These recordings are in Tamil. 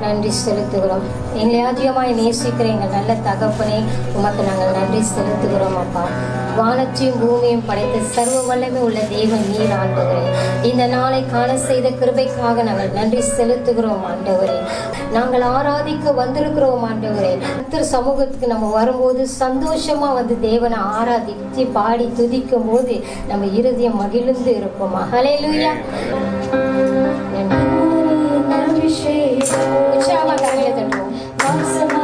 நன்றி செலுத்துகிறோம். எங்களை அதிகமாய் நேசிக்கிற எங்கள் நல்ல தகப்பனே உமக்கு நாங்கள் நன்றி செலுத்துகிறோம் அப்பா. வானத்தையும் பூமியும் படைத்து சர்வ வல்லமை உள்ள தேவன் நீர் ஆண்டவரே. இந்த நாளை காண செய்த கிருபைக்காக நாங்கள் நன்றி செலுத்துகிறோம் ஆண்டவரே. நாங்கள் ஆராதிக்க வந்திருக்கிறோம் ஆண்டவரே. திரு சமூகத்துக்கு நம்ம வரும்போது சந்தோஷமா வந்து தேவனை ஆராதித்து பாடி துதிக்கும் போது நம்ம இருதயம் மகிழ்ந்து இருப்போம்? ஹalleluya உற்சாகமா கரங்களை தட்டுவோம் அதிகமாய்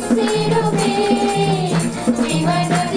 Sido me, Sido me.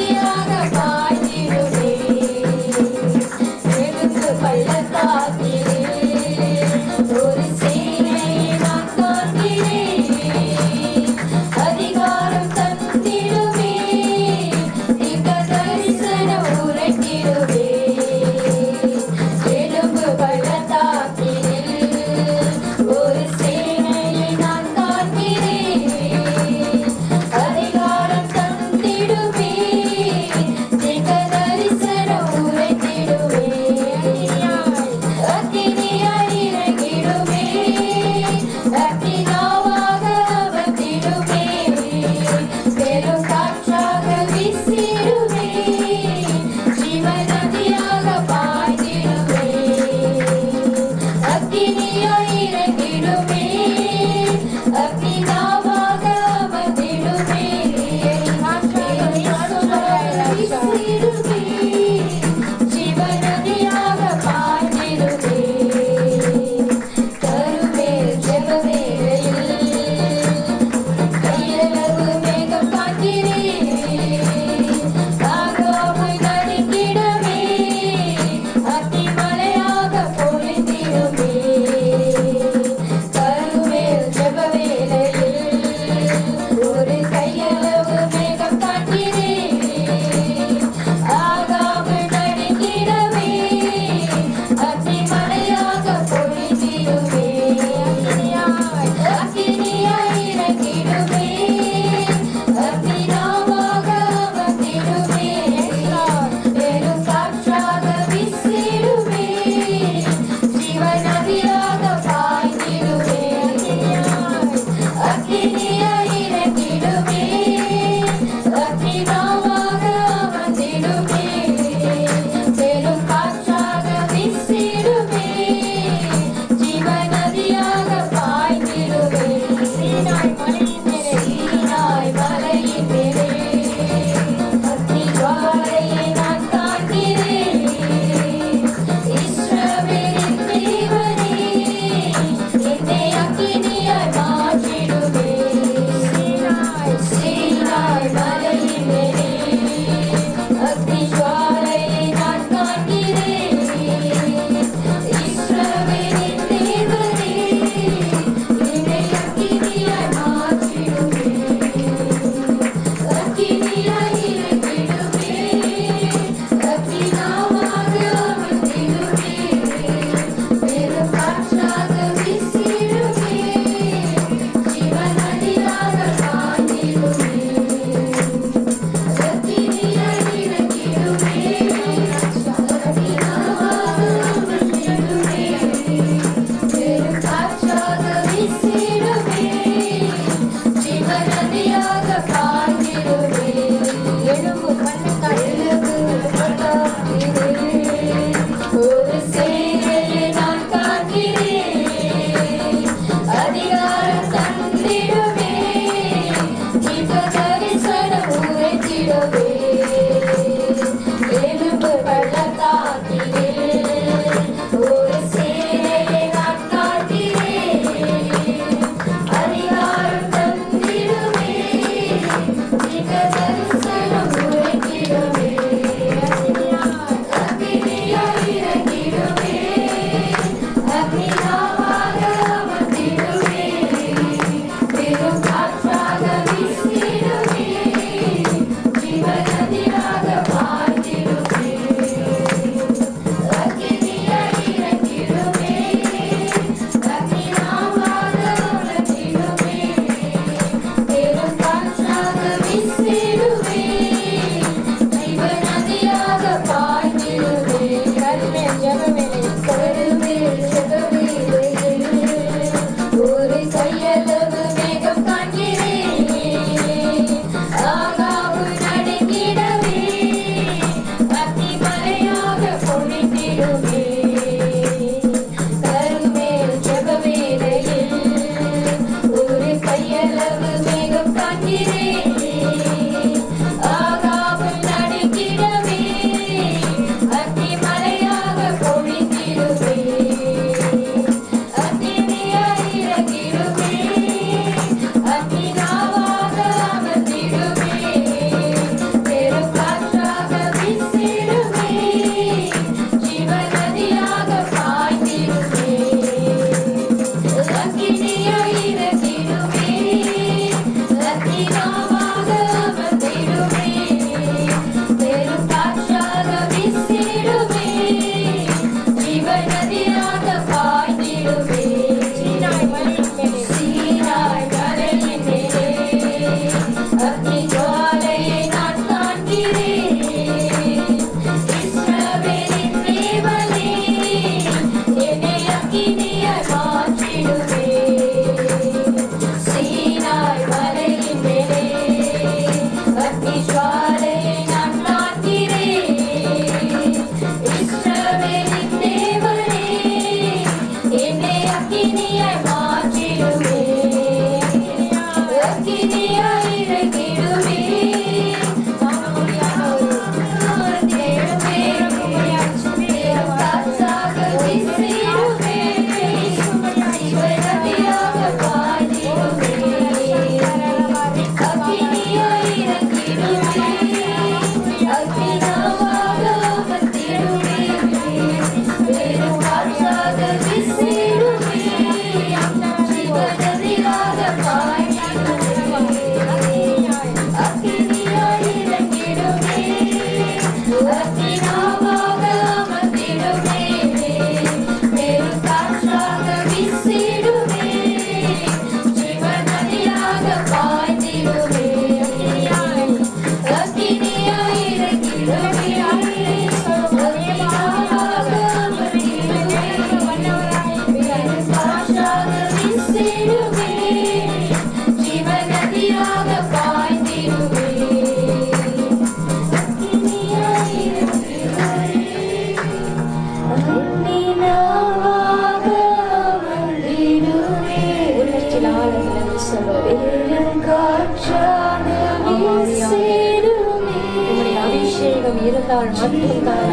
அபிஷேகம் இருந்தால் மட்டும்தான்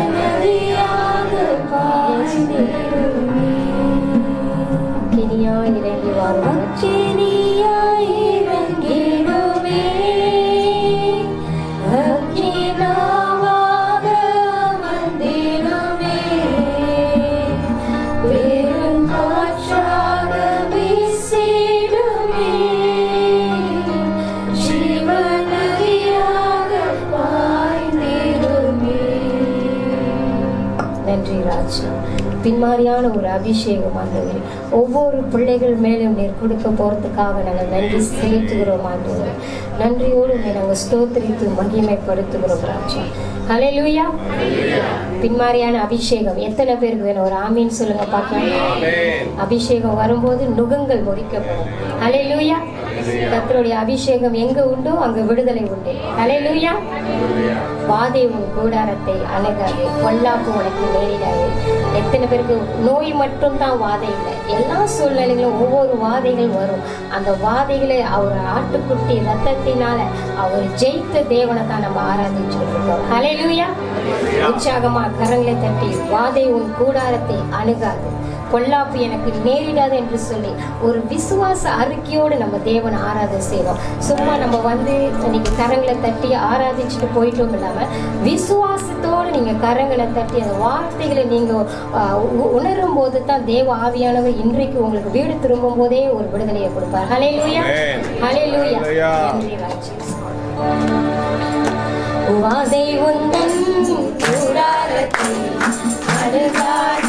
கினியா இறங்கி வாருங்கள் பின்மாரியான ஒரு அபிஷேகம் ஆண்டவர். ஒவ்வொரு பிள்ளைகள் மேலும் நீர் கொடுக்க போறதுக்காக நாங்கள் நன்றி செலுத்துகிறோம் ஆண்டவர். நன்றியோடு உம்மை நாங்கள் ஸ்தோத்திரித்து மகிமைப்படுத்துகிறோம் ராஜா. ஹalleluya பின்மாரியான அபிஷேகம். எத்தனை பேருக்கு வேணும்? ஒரு ஆமீன் சொல்லுங்க பார்க்கலாம். அபிஷேகம் வரும்போது நுகங்கள் முறிக்கப்படும் ஹalleluya கர்த்தருடைய அபிஷேகம் எங்க உண்டோ அங்க விடுதலை உண்டு. ஹalleluya வாதை உன் கூடாரத்தை அணுகாது பொல்லாப்பு உனக்கு நேரிடாது. எத்தனை பேருக்கு நோய் மட்டும் தான் வாதை இல்லை. எல்லா சூழ்நிலைகளும் ஒவ்வொரு வாதைகள் வரும். அந்த வாதைகளை அவர் ஆட்டுக்குட்டி ரத்தத்தினால அவர் ஜெயித்த தேவனை தான் நம்ம ஆராதிச்சுட்டு இருக்கோம். ஹalleluya உற்சாகமா கரங்களை தட்டி வாதை உன் கூடாரத்தை அணுகாது. பொல்லாப்பு எனக்கு நேரிடாது என்று சொல்லி ஒரு விசுவாச அறிக்கையோடு நம்ம தேவனை ஆராதனை செய்வோம் சும்மா நம்ம வந்து இன்னைக்கு கரங்களை தட்டி ஆராதிச்சுட்டு போயிட்டோம் இல்லாம விசுவாசத்தோடு நீங்க கரங்களை தட்டி அந்த வார்த்தைகளை நீங்க ஆஹ், உ- உணரும் போது தான் தேவ ஆவியானவர் இன்றைக்கு உங்களுக்கு வீடு திரும்பும் போதே ஒரு விடுதலையை கொடுப்பார். ஹalleluya Hallelujah. நன்றி ராஜேஷ் வாதை உந்தன் கூடாரத்தில் அழுகாது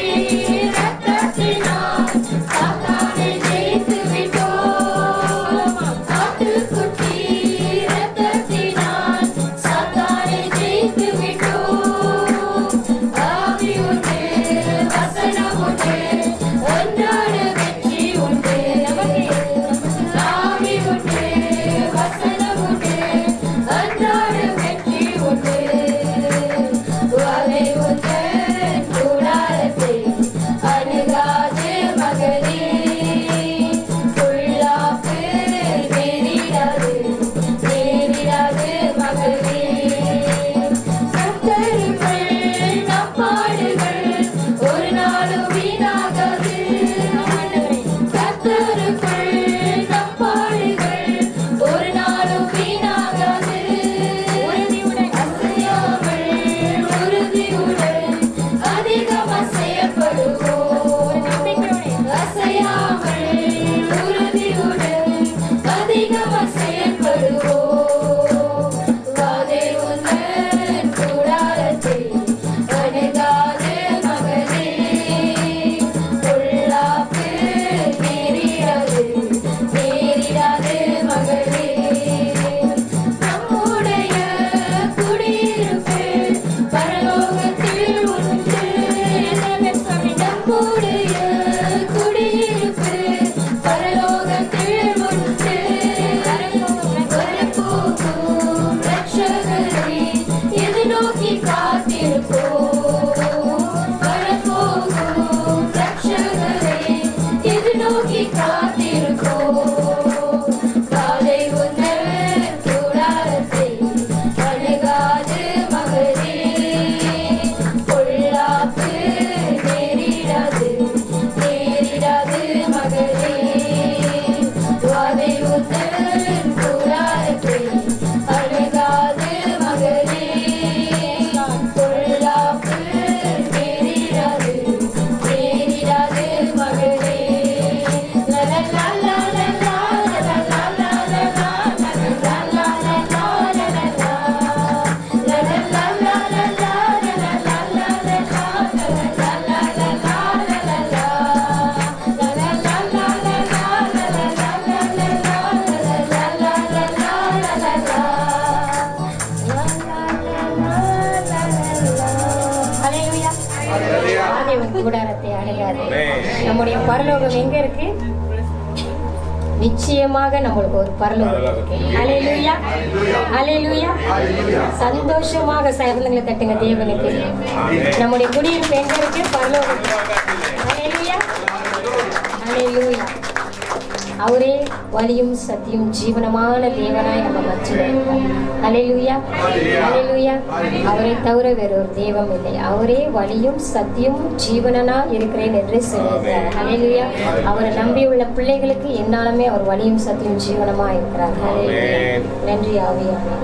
Shri blood நம்முடைய பரலோகம் எங்க இருக்கு? நிச்சயமாக நம்மளுக்கு ஒரு பரலோகம் இருக்கு. அலையிலுயா அலையிலுயா சந்தோஷமாக சகலங்களை தட்டுங்க தேவனுக்கு. நம்முடைய குடியிருப்பு எங்க இருக்கு? பரலோகம் அலையிலுயா அலையிலுயா அவரே வழியும் சத்தியும் ஜீவனமான தேவனாய் நம்ம மச்சிருக்கிறார் அலையிலுயா அலையிலுயா அவரை தவிர வேறொரு தெய்வம் இல்லை. அவரே வழியும் சத்தியும் ஜீவனனா இருக்கிறேன் என்று சொல்லியிருக்கிறார் அலையிலுயா அவரை நம்பியுள்ள பிள்ளைகளுக்கு என்னாலுமே அவர் வழியும் சத்தியும் ஜீவனமா இருக்கிறார். நன்றி ஆவியாமே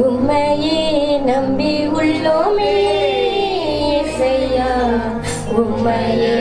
உண்மையே நம்பி உள்ளோமே செய்யா உண்மையே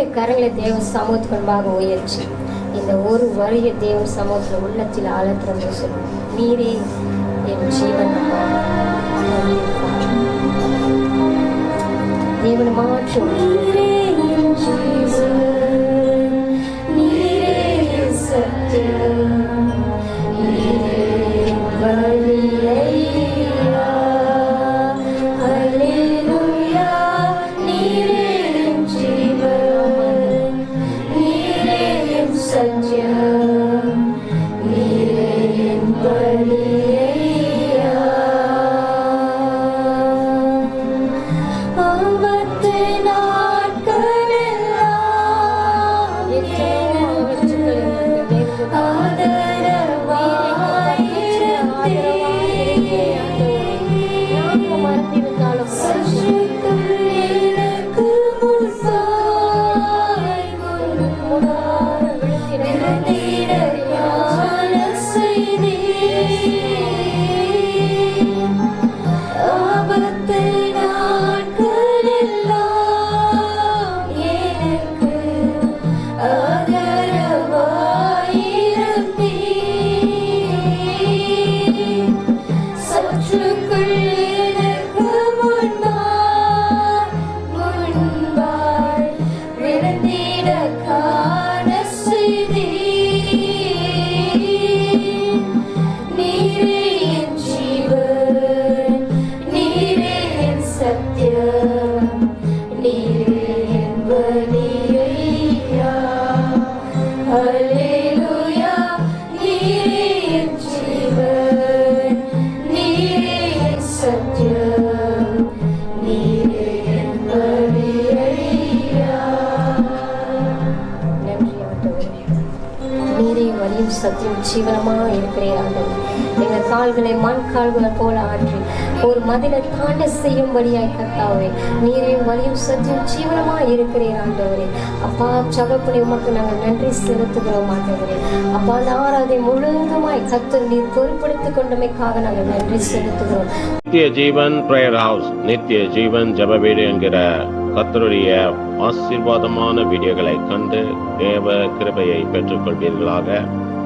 உங்களுடைய கரங்களை தேவ சமூகத்துக்குள்ளாக உயர்ச்சி இந்த ஒரு வரிய தேவ சமூகத்தில் உள்ளத்தில் ஆழத்திறந்து சொல்லும் நீரே என் ஜீவன் தேவன் மாற்றும் நீரே என் எங்கள் கால்களை மண் கால்களை போல ஆற்றி ஒரு மதிலை தாண்ட செய்யும்படியாய் கத்தாவே நீரையும் வழியும் சற்றும் ஜீவனமா இருக்கிறேன் ஆண்டவரே. அப்பா சகப்படி உமக்கு நாங்கள் நன்றி செலுத்துகிறோம் ஆண்டவரே. அப்பா அந்த ஆராதை முழுவதுமாய் கத்தர் நீர் பொருட்படுத்திக் கொண்டமைக்காக நாங்கள் நன்றி செலுத்துகிறோம். நித்திய ஜீவன் பிரேயர் ஹவுஸ் நித்திய ஜீவன் ஜப வீடு என்கிற கத்தருடைய ஆசீர்வாதமான வீடியோகளை கண்டு தேவ கிருபையை பெற்றுக்கொள்வீர்களாக.